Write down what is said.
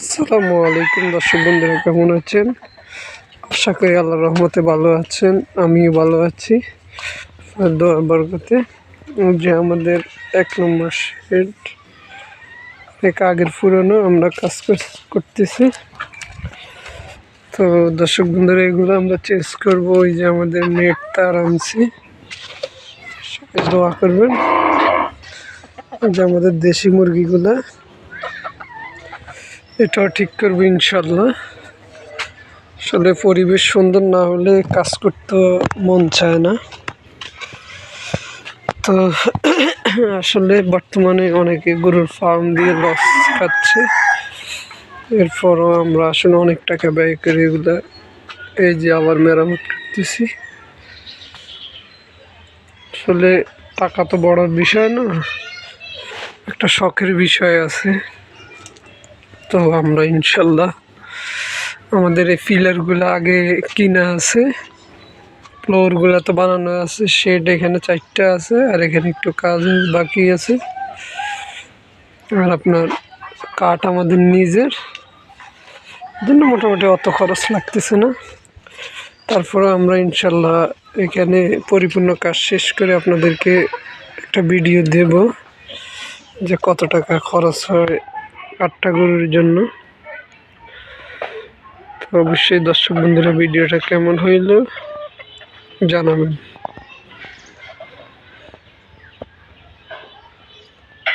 আসসালামু আলাইকুম দর্শক বন্ধুরা, কেমন আছেন? আশা করি আল্লাহ রহমতে ভালো আছেন, আমিও ভালো আছি। দোয়া যে আমাদের এক নম্বর শেড থেকে আগের পুরনো আমরা কাজ করতেছি। তো দর্শক বন্ধুরা, এগুলো আমরা চেঞ্জ করব ওই যে আমাদের নেট তার আনছি। দোয়া করবেন। যে আমাদের দেশি মুরগিগুলা এটাও ঠিক করব ইনশাল্লাহ। আসলে পরিবেশ সুন্দর না হলে কাজ করতে মন চায় না। তো আসলে বর্তমানে অনেকে গরুর ফার্ম দিয়ে লস খাচ্ছে। এরপরও আমরা আসলে অনেক টাকা ব্যয় করে এগুলো, এই যে আবার মেরামত করতেছি। আসলে টাকা তো বড় বিষয় না, একটা শখের বিষয় আছে। তো আমরা ইনশাল্লাহ আমাদের এই পিলারগুলো আগে কিনা আছে। ফ্লোরগুলো তো বানানো আছে, শেড এখানে চারটা আছে, আর এখানে একটু কাজ বাকি আছে। আর আপনার কাঠ আমাদের নিজের। জন্য মোটামুটি অত খরচ লাগতেছে না। তারপরে আমরা ইনশাল্লাহ এখানে পরিপূর্ণ কাজ শেষ করে আপনাদেরকে একটা ভিডিও দেব যে কত টাকা খরচ হয় আটটা গরুর জন্য। তো অবশ্যই দর্শক বন্ধুরা ভিডিওটা কেমন হইল জানাবেন।